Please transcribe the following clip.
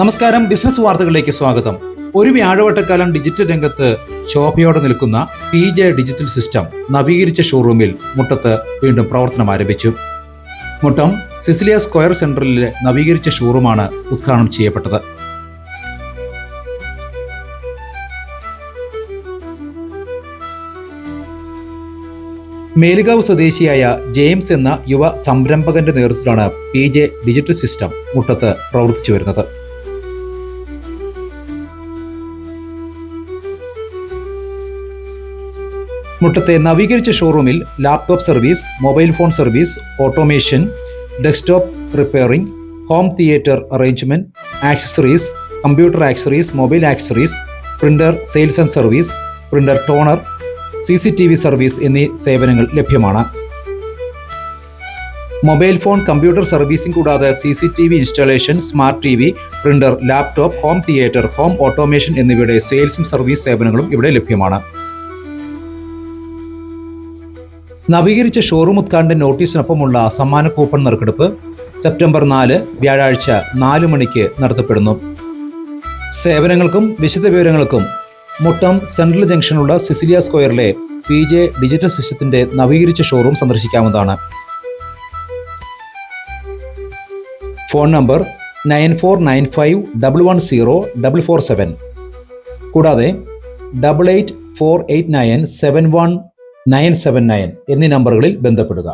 നമസ്കാരം ബിസിനസ് വാർത്തകളിലേക്ക് സ്വാഗതം. ഒരു വ്യാഴവട്ടക്കാലം ഡിജിറ്റൽ രംഗത്ത് ശോഭയോടെ നിൽക്കുന്ന പി ജെ ഡിജിറ്റൽ സിസ്റ്റം നവീകരിച്ച ഷോറൂമിൽ മുട്ടത്ത് വീണ്ടും പ്രവർത്തനം ആരംഭിച്ചു. മുട്ടം സിസിലിയ സ്ക്വയർ സെന്ററിലെ നവീകരിച്ച ഷോറൂമാണ് ഉദ്ഘാടനം ചെയ്യപ്പെട്ടത്. മേലുകാവ് സ്വദേശിയായ ജെയിംസ് എന്ന യുവ സംരംഭകന്റെ നേതൃത്വത്തിലാണ് പി ജെ ഡിജിറ്റൽ സിസ്റ്റം മുട്ടത്ത് പ്രവർത്തിച്ചു വരുന്നത്. മുട്ടത്തെ നവീകരിച്ച ഷോറൂമിൽ laptop service mobile phone service automation desktop repairing home theatre arrangement accessories computer accessories mobile accessories printer sales and service printer toner C C T V service എന്നീ സേവനങ്ങൾ ലഭ്യമാണ്. Mobile phone computer servicing കൂടാതെ C C T V installation smart T V printer laptop home theatre home automation എന്നിവയുടെ സെയിൽസും service സേവനങ്ങളും ഇവിടെ ലഭ്യമാണ്. നവീകരിച്ച ഷോറൂം ഉദ്ഘാടന നോട്ടീസിനൊപ്പമുള്ള സമ്മാന കൂപ്പൺ നറുക്കെടുപ്പ് സെപ്റ്റംബർ നാല് വ്യാഴാഴ്ച നാല് മണിക്ക് നടത്തപ്പെടുന്നു. സേവനങ്ങൾക്കും വിശദ വിവരങ്ങൾക്കും മുട്ടം സെൻട്രൽ ജംഗ്ഷനുള്ള സിസിലിയ സ്ക്വയറിലെ പി ജെ ഡിജിറ്റൽ സിസ്റ്റത്തിന്റെ നവീകരിച്ച showroom സന്ദർശിക്കാവുന്നതാണ്. Phone number nine four nine five double one zero double four seven. കൂടാതെ double eight four eight nine seven one nine seven nine എന്നീ നമ്പറുകളിൽ ബന്ധപ്പെടുക.